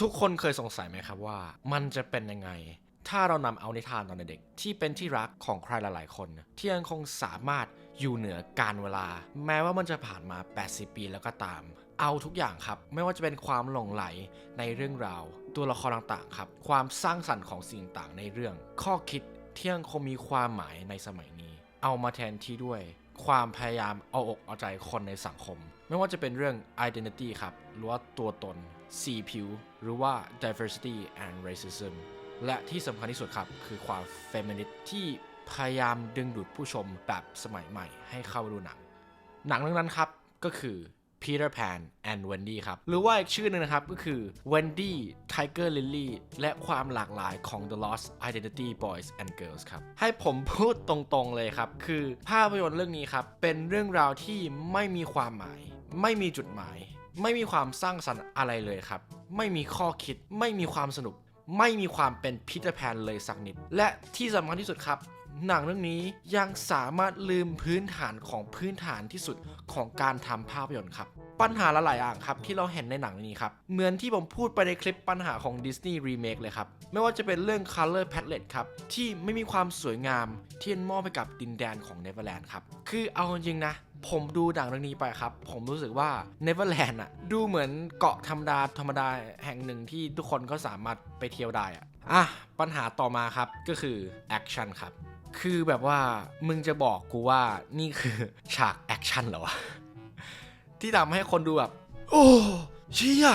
ทุกคนเคยสงสัยไหมครับว่า มันจะเป็นยังไง ถ้าเรานำเอานิทานตอนเด็กที่เป็นที่รักของใครหลาย ๆ คน ที่ยังคงสามารถอยู่เหนือการเวลา แม้ว่ามันจะผ่านมา 80 ปีแล้วก็ตาม เอาทุกอย่างครับ ไม่ว่าจะเป็นความหลงไหลในเรื่องราว ตัวละครต่าง ๆ ครับ ความสร้างสรรค์ของสิ่งต่างในเรื่อง ข้อคิดที่ยังคงมีความหมายในสมัยนี้ เอามาแทนที่ด้วยความพยายามเอาอกเอาใจคนในสังคม ไม่ว่าจะเป็นเรื่อง identity ครับหรือว่าตัวตน สีผิว หรือว่า diversity and racism และที่สำคัญที่สุดครับ คือความ feminist ที่พยายามดึงดูดผู้ชมแบบสมัยใหม่ให้เข้าดูหนัง หนังเรื่องนั้นครับ ก็คือ Peter Pan and Wendy ครับ หรือว่าอีกชื่อหนึงนะครับ ก็คือ Wendy Tiger Lily และความหลากหลายของ The Lost Identity Boys and Girls ครับ ให้ผมพูดตรงๆเลยครับ คือภาพยนตร์เรื่องนี้ครับ เป็นเรื่องราวที่ไม่มีความหมาย ไม่มีจุดหมาย ไม่มีความสร้างสรรค์อะไรเลยครับ ไม่มีข้อคิด ไม่มีความสนุก ไม่มีความเป็นพีเตอร์แพนเลยสักนิด และที่สำคัญที่สุดครับ หนังเรื่องนี้ยังสามารถลืมพื้นฐานของพื้นฐานที่สุดของการทำภาพยนตร์ครับ ปัญหาหลายๆอย่างครับที่เราเห็นในหนังนี้ครับเหมือนที่ผมพูดไปในคลิปปัญหาของ Disney Remake เลยครับ ไม่ว่าจะเป็นเรื่อง Color Palette ครับ ที่ไม่มีความสวยงามที่มอบให้กับดินแดนของ Neverland ครับคือเอาจริงนะ ผมดูหนังเรื่องนี้ไปครับ ผมรู้สึกว่า Neverland อะดูเหมือนเกาะธรรมดาธรรมดาแห่งหนึ่งที่ทุกคนก็สามารถไปเที่ยวได้อะอะ ปัญหาต่อมาครับก็คือแอคชั่นครับ คือแบบว่ามึงจะบอกกูว่านี่คือฉากแอคชั่นเหรอวะ ที่ทำให้คนดูแบบ โอ้เชี่ย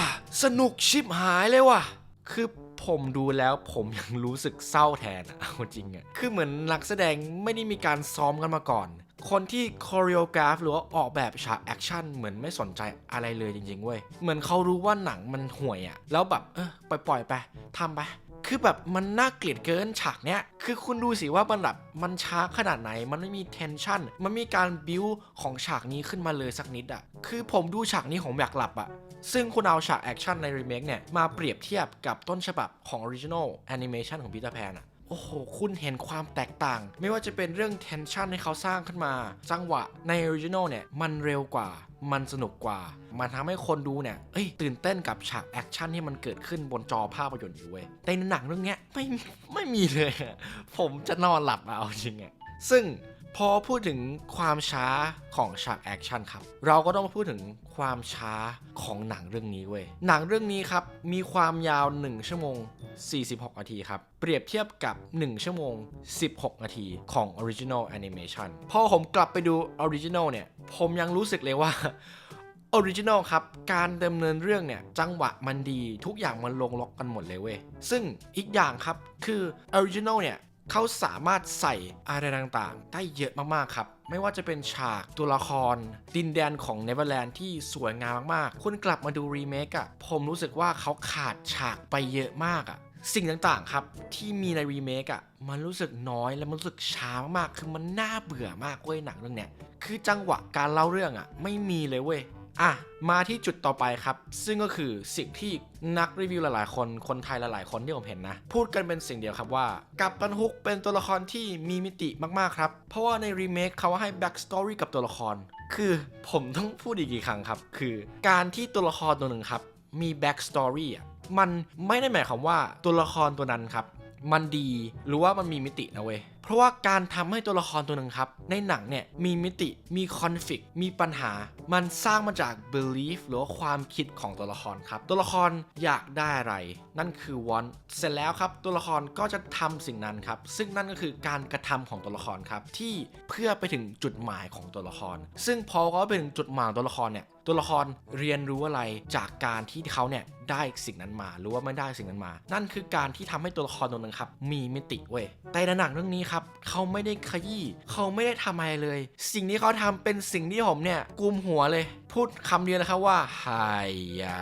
สนุกชิบหายเลยว่ะ คือผมดูแล้วผมยังรู้สึกเศร้าแทนอะเอาจริงอะคือเหมือนนักแสดงไม่ได้มีการซ้อมกันมาก่อน คนที่คอริโอกราฟหรือว่าออกแบบฉากแอคชั่นเหมือนไม่สนใจอะไรเลยจริงๆเว้ย เหมือนเขารู้ว่าหนังมันห่วยอะแล้วแบบเออปล่อยๆไปทำไป คือแบบมันน่าเกลียดเกินฉากเนี้ย คือคุณดูสิว่ามันแบบมันช้าขนาดไหน มันไม่มีเทนชั่น มันมีการบิวของฉากนี้ขึ้นมาเลยสักนิดอะคือผมดูฉากนี้ของอยากหลับอะซึ่งคุณเอาฉากแอคชั่นในรีเมคเนี่ยมาเปรียบเทียบกับต้นฉบับของออริจินอลแอนิเมชันของพีเต r แพนอะ โอ้โห คุณเห็นความแตกต่าง ไม่ว่าจะเป็นเรื่องเทนชันที่เขาสร้างขึ้นมา จังหวะในออริจินอลเนี่ย มันเร็วกว่า มันสนุกกว่า มันทำให้คนดูเนี่ย เอ้ย ตื่นเต้นกับฉากแอคชั่นที่มันเกิดขึ้นบนจอภาพยนตร์อยู่เว้ยแต่ในหนังเรื่องเนี้ยไม่ไม่มีเลย ผมจะนอนหลับเอาจริงอะซึ่ง พอพูดถึงความช้าของฉากแอคชั่นครับ เราก็ต้องมาพูดถึงความช้าของหนังเรื่องนี้เว้ย หนังเรื่องนี้ครับ มีความยาว 1 ชั่วโมง 46 นาทีครับ เปรียบเทียบกับ 1 ชั่วโมง 16 นาทีของ Original Animation พอผมกลับไปดู Original เนี่ย ผมยังรู้สึกเลยว่าออริจินอลครับ การดำเนินเรื่องเนี่ย จังหวะมันดีทุกอย่างมันลงล็อกกันหมดเลยเว้ย ซึ่งอีกอย่างครับ คือออริจินอลเนี่ย เขาสามารถใส่อะไรต่างๆ ได้เยอะมากๆครับ ไม่ว่าจะเป็นฉากตัวละคร ดินแดนของเนเ e อร์แลนด์ที่สวยงามมากๆ คุณกลับมาดูรีเมคอะผมรู้สึกว่าเขาขาดฉากไปเยอะมากอะสิ่งต่างๆครับ ที่มีในรีเมคอะมันรู้สึกน้อยและมันรู้สึกช้ามากๆคือมันน่าเบื่อมากเว้ยหนังเรื่องเนี้ยคือจังหวะการเล่าเรื่องอะไม่มีเลยเว้ย อะมาที่จุดต่อไปครับ ซึ่งก็คือสิ่งที่นักรีวิวหลายๆ คนคนไทยหลายๆ คนที่ผมเห็นนะ พูดกันเป็นสิ่งเดียวครับว่า กัปตันฮุกเป็นตัวละครที่มีมิติมากๆครับ เพราะว่าในรีเมคเขาให้แบ็กสตอรี่กับตัวละคร คือผมต้องพูดอีกกี่ครั้งครับ คือการที่ตัวละครตัวหนึ่งครับ มีแบ็กสตอรี่อะมันไม่ได้หมายความว่าตัวละครตัวนั้นครับ มันดีหรือว่ามันมีมิตินะเว้ย เพราะว่าการทำให้ตัวละครตัวหนึ่งครับ ในหนังเนี่ยมีมิติมีคอนฟ lict มีปัญหา มันสร้างมาจาก belief หรือว่าความคิดของตัวละครครับ ตัวละครอยากได้อะไร นั่นคือ want เสร็จแล้วครับ ตัวละครก็จะทำสิ่งนั้นครับ ซึ่งนั่นก็คือการกระทำของตัวละครครับที่เพื่อไปถึงจุดหมายของตัวละคร ซึ่งพอเขาไปถึงจุดหมายตัวละครเนี่ย ตัวละครเรียนรู้อะไรจากการที่เขาเนี่ยได้สิ่งนั้นมาหรือว่าไม่ได้สิ่งนั้นมา นั่นคือการที่ทำให้ตัวละครตัวนึงครับ มีมิติเว้ยแต่ในหนังเรื่องนี้ครับเขาไม่ได้ขยี้เขาไม่ได้ทำอะไรเลย สิ่งที่เขาทำเป็นสิ่งที่ผมเนี่ยกุมหัวเลย พูดคำเดียวนะครับว่าไฮยา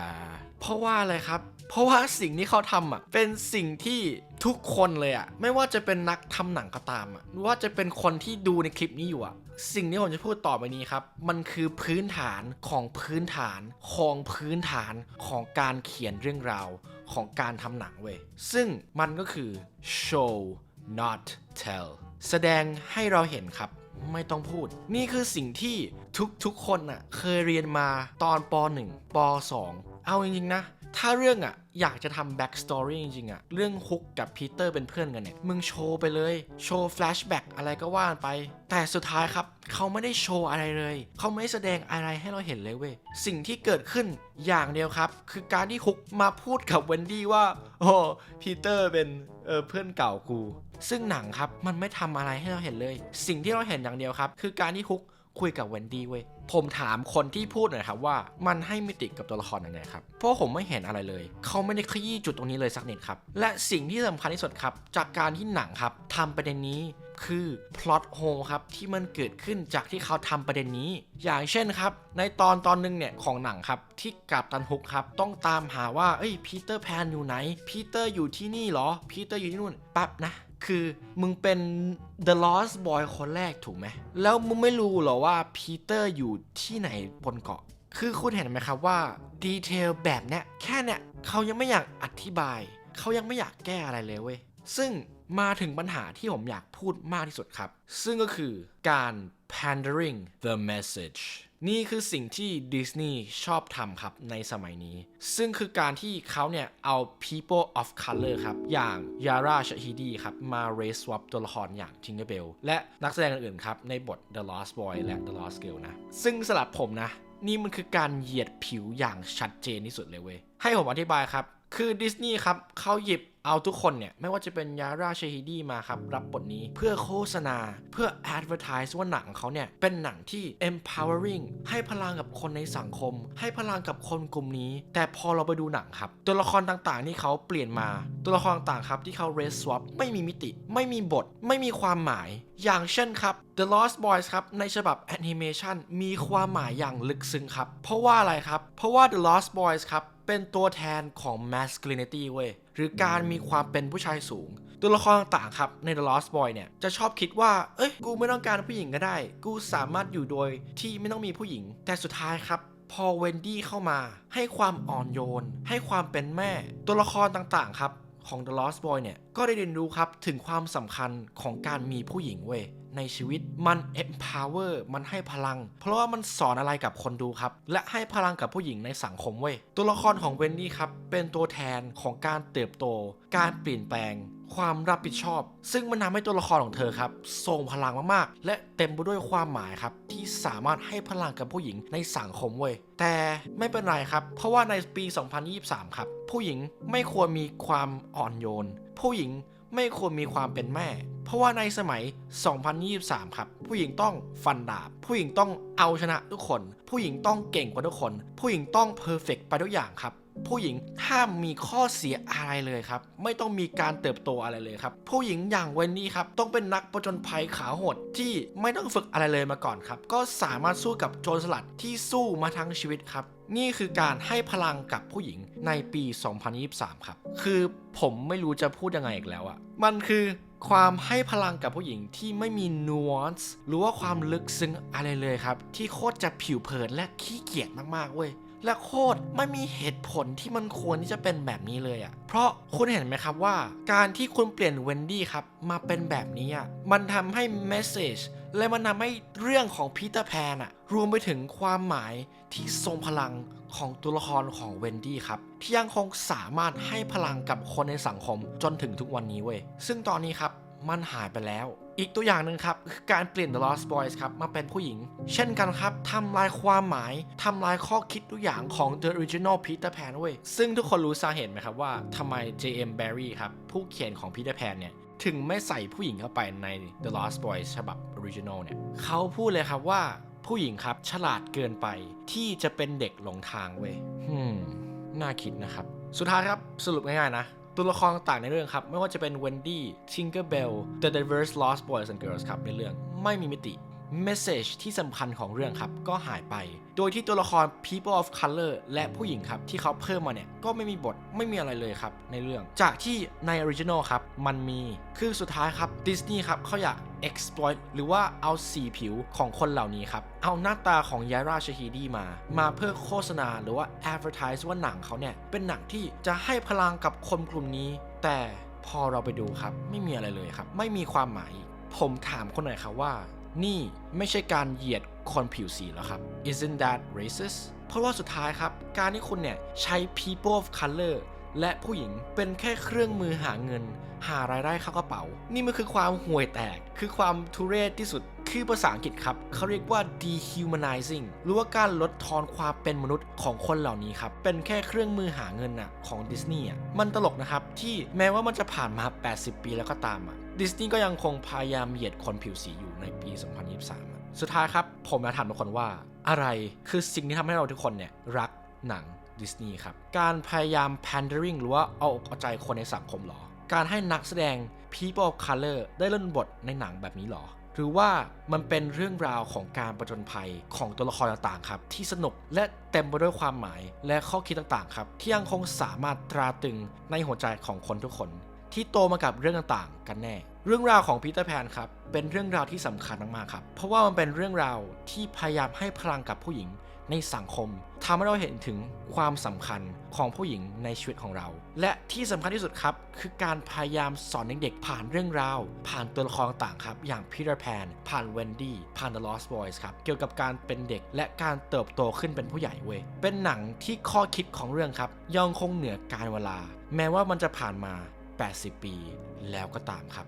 เพราะว่าอะไรครับ เพราะว่าสิ่งที่เขาทำอะเป็นสิ่งที่ทุกคนเลยอะไม่ว่าจะเป็นนักทำหนังก็ตามอะหรือว่าจะเป็นคนที่ดูในคลิปนี้อยู่อะสิ่งที่ผมจะพูดต่อไปนี้ครับ มันคือพื้นฐานของพื้นฐานของพื้นฐานของการเขียนเรื่องราวของการทำหนังเว้ยซึ่งมันก็คือ show not tell แสดงให้เราเห็นครับไม่ต้องพูด นี่คือสิ่งที่ทุกๆคนน่ะเคยเรียนมาตอนป .1 ป .2 เอาจริงๆนะ ถ้าเรื่องอะอยากจะทำแบ็กสตอรี่จริงๆอะเรื่องฮุกกับพีเตอร์เป็นเพื่อนกันเนี่ยมึงโชว์ไปเลย โชว์แฟลชแบ็กอะไรก็ว่าไป แต่สุดท้ายครับเขาไม่ได้โชว์อะไรเลย เขาไม่แสดงอะไรให้เราเห็นเลยเว้ยสิ่งที่เกิดขึ้นอย่างเดียวครับ คือการที่ฮุกมาพูดกับเวนดี้ว่าโอ้พีเตอร์เป็นเออเพื่อนเก่ากูซึ่งหนังครับมันไม่ทำอะไรให้เราเห็นเลย สิ่งที่เราเห็นอย่างเดียวครับ คือการที่ฮุก คุยกับเวนดี้เว้ยผมถามคนที่พูดหน่อยครับว่ามันให้มิติกับตัวละครยังไงครับ เพราะผมไม่เห็นอะไรเลย เขาไม่ได้ขยี้จุดตรงนี้เลยสักนิดครับ และสิ่งที่สำคัญที่สุดครับ จากการที่หนังครับทำประเด็นนี้คือพล็อตโฮครับ ที่มันเกิดขึ้นจากที่เขาทำประเด็นนี้ อย่างเช่นครับ ในตอนตอนหนึงเนี่ย ของหนังครับ ที่กับตันฮุกครับ ต้องตามหาว่าเอ้ยพีเตอร์แพนอยู่ไหนพีเตอร์อยู่ที่นี่เหรอพีเตอร์อยู่ที่นู่นแป๊บนะ คือมึงเป็น The Lost Boy คนแรกถูกไหม แล้วมึงไม่รู้เหรอว่าพีเตอร์อยู่ที่ไหนบนเกาะ คือคุณเห็นไหมครับว่าดีเทลแบบเนี้ยแค่เนี้ยเขายังไม่อยากอธิบาย เขายังไม่อยากแก้อะไรเลยเว้ย ซึ่งมาถึงปัญหาที่ผมอยากพูดมากที่สุดครับ ซึ่งก็คือการ pandering the message นี่คือสิ่งที่ดิสนีย์ชอบทำครับในสมัยนี้ ซึ่งคือการที่เขาเนี่ย เอา people of color ครับ อย่างยาร่าชาฮิดีครับ มา race swap ตัวละครอย่างทิงเกอร์เบลและนักแสดงอื่นๆครับ ในบท The Lost Boy และ The Lost Girl นะ ซึ่งสำหรับผมนะ นี่มันคือการเหยียดผิวอย่างชัดเจนที่สุดเลยเว้ยให้ผมอธิบายครับ คือดิสนีย์ครับเขาหยิบเอาทุกคนเนี่ย ไม่ว่าจะเป็นยาร่าเชฮิดีมาครับ รับบทนี้เพื่อโฆษณาเพื่อ advertise ว่าหนังเขาเนี่ย เป็นหนังที่ empowering ให้พลังกับคนในสังคม ให้พลังกับคนกลุ่มนี้ แต่พอเราไปดูหนังครับ ตัวละครต่างๆที่เขาเปลี่ยนมา ตัวละครต่างๆครับที่เขา race swap ไม่มีมิติ ไม่มีบท ไม่มีความหมาย อย่างเช่นครับ The Lost Boys ครับ ในฉบับแอนิเมชันมีความหมายอย่างลึกซึ้งครับเพราะว่าอะไรครับ เพราะว่า The Lost Boys ครับ เป็นตัวแทนของ masculinity เว้ย หรือการมีความเป็นผู้ชายสูง ตัวละครต่างๆครับ ใน The Lost Boy เนี่ย จะชอบคิดว่า เอ้ย กูไม่ต้องการผู้หญิงก็ได้ กูสามารถอยู่โดยที่ไม่ต้องมีผู้หญิง แต่สุดท้ายครับพอเวนดี้เข้ามาให้ความอ่อนโยน ให้ความเป็นแม่ ตัวละครต่างๆ ครับ ของ The Lost Boy เนี่ย ก็ได้เรียนรู้ครับ ถึงความสำคัญของการมีผู้หญิงเว้ย ในชีวิตมัน empower มันให้พลัง เพราะว่ามันสอนอะไรกับคนดูครับ และให้พลังกับผู้หญิงในสังคมเว้ย ตัวละครของเวนดี้ครับ เป็นตัวแทนของการเติบโต การเปลี่ยนแปลง ความรับผิดชอบ ซึ่งมันทำให้ตัวละครของเธอครับทรงพลังมากๆ และเต็มไปด้วยความหมายครับ ที่สามารถให้พลังกับผู้หญิงในสังคมเว้ยแต่ไม่เป็นไรครับ เพราะว่าในปี 2023 ครับ ผู้หญิงไม่ควรมีความอ่อนโยน ผู้หญิงไม่ควรมีความเป็นแม่ เพราะว่าในสมัย 2023 ครับ ผู้หญิงต้องฟันดาบ ผู้หญิงต้องเอาชนะทุกคน ผู้หญิงต้องเก่งกว่าทุกคน ผู้หญิงต้องเพอร์เฟกไปทุกอย่างครับ ผู้หญิงห้ามมีข้อเสียอะไรเลยครับ ไม่ต้องมีการเติบโตอะไรเลยครับ ผู้หญิงอย่างเวนนี่ครับ ต้องเป็นนักประจนภัยขาโหดที่ไม่ต้องฝึกอะไรเลยมาก่อนครับ ก็สามารถสู้กับโจรสลัดที่สู้มาทั้งชีวิตครับนี่คือการให้พลังกับผู้หญิงในปี 2023 ครับ คือผมไม่รู้จะพูดยังไงอีกแล้วอะมันคือ ความให้พลังกับผู้หญิงที่ไม่มีนูวอนส์หรือว่าความลึกซึ้งอะไรเลยครับ ที่โคตรจะผิวเผินและขี้เกียจมากๆเว้ยและโคตรไม่มีเหตุผลที่มันควรที่จะเป็นแบบนี้เลยอะ่ะ เพราะคุณเห็นไหมครับว่า การที่คุณเปลี่ยนเวนดี้ครับ มาเป็นแบบนี้อะ่ะ มันทำให้เมสเซจและมันทำให้เรื่องของพีเตอร์แพนอะ รวมไปถึงความหมายที่ทรงพลัง ของตัวละครของเวนดี้ครับ ที่ยังคงสามารถให้พลังกับคนในสังคมจนถึงทุกวันนี้เว้ย ซึ่งตอนนี้ครับมันหายไปแล้ว อีกตัวอย่างหนึ่งครับคือการเปลี่ยน The Lost Boys ครับมาเป็นผู้หญิง เช่นกันครับทำลายความหมายทำลายข้อคิดทุกอย่างของ The Original Peter Pan เว้ยซึ่งทุกคนรู้สาเหตุไหมครับว่าทำไม J.M. Barrie ครับผู้เขียนของ Peter Pan เนี่ยถึงไม่ใส่ผู้หญิงเข้าไปใน The Lost Boys ฉบับ Original เนี่ยเขาพูดเลยครับว่า ผู้หญิงครับ ฉลาดเกินไปที่จะเป็นเด็กหลงทางเว้ยอืมน่าคิดนะครับ สุดท้ายครับสรุปง่ายๆนะตัวละครต่างๆในเรื่องครับ ไม่ว่าจะเป็น Wendy Tinkerbell The Diverse Lost Boys and Girls ครับในเรื่องไม่มีมิติ Message ที่สำคัญของเรื่องครับ ก็หายไป โดยที่ตัวละคร People of Color และผู้หญิงครับ ที่เขาเพิ่มมาเนี่ย ก็ไม่มีบทไม่มีอะไรเลยครับ ในเรื่อง จากที่ใน Original ครับ มันมี คือสุดท้ายครับดิสนีย์ครับเขาอยาก exploit หรือว่าเอาสีผิวของคนเหล่านี้ครับ เอาหน้าตาของยาราชฮีดีมา มาเพื่อโฆษณาหรือว่า advertise ว่าหนังเขาเนี่ย เป็นหนังที่จะให้พลังกับคนกลุ่มนี้ แต่พอเราไปดูครับ ไม่มีอะไรเลยครับ ไม่มีความหมาย ผมถามคนหน่อยครับว่า นี่ไม่ใช่การเหยียดคนผิวสีเหรอครับ isn't that racist เพราะว่าสุดท้ายครับ การที่คุณเนี่ยใช้ people of color และผู้หญิงเป็นแค่เครื่องมือหาเงิน หารายได้เข้ากระเป๋า นี่มันคือความห่วยแตก คือความทุเรศที่สุด คือภาษาอังกฤษครับ เขาเรียกว่า dehumanizing หรือว่าการลดทอนความเป็นมนุษย์ของคนเหล่านี้ครับ เป็นแค่เครื่องมือหาเงินน่ะของดิสนีย์อะ มันตลกนะครับที่แม้ว่ามันจะผ่านมา 80 ปีแล้วก็ตามอะ ดิสนีย์ก็ยังคงพยายามเหยียดคนผิวสีอยู่ในปี 2023 สุดท้ายครับ ผมอยากถามทุกคนว่า อะไรคือสิ่งที่ทำให้เราทุกคนเนี่ยรักหนัง ดิสนีย์ครับ การพยายาม pandering หรือว่าเอาอกเอาใจคนในสังคมหรอ การให้นักแสดง people of color ได้เล่นบทในหนังแบบนี้หรอ หรือว่ามันเป็นเรื่องราวของการประจนภัยของตัวละครต่างๆครับ ที่สนุกและเต็มไปด้วยความหมายและข้อคิดต่างๆครับที่ยังคงสามารถตราตึงในหัวใจของคนทุกคน ที่โตมากับเรื่องต่างๆ กันแน่เรื่องราวของปีเตอร์แพนครับ เป็นเรื่องราวที่สำคัญมากๆครับ เพราะว่ามันเป็นเรื่องราวที่พยายามให้พลังกับผู้หญิง ในสังคมทำให้เราเห็นถึงความสำคัญของผู้หญิงในชีวิตของเรา และที่สำคัญที่สุดครับ คือการพยายามสอนเด็กๆผ่านเรื่องราว ผ่านตัวละครต่างครับ อย่างพีเตอร์แพนผ่านเวนดี้ผ่าน The Lost Boys ครับ เกี่ยวกับการเป็นเด็กและการเติบโตขึ้นเป็นผู้ใหญ่เว้ยเป็นหนังที่ข้อคิดของเรื่องครับยังคงเหนือการเวลา แม้ว่ามันจะผ่านมา 80 ปี แล้วก็ตามครับ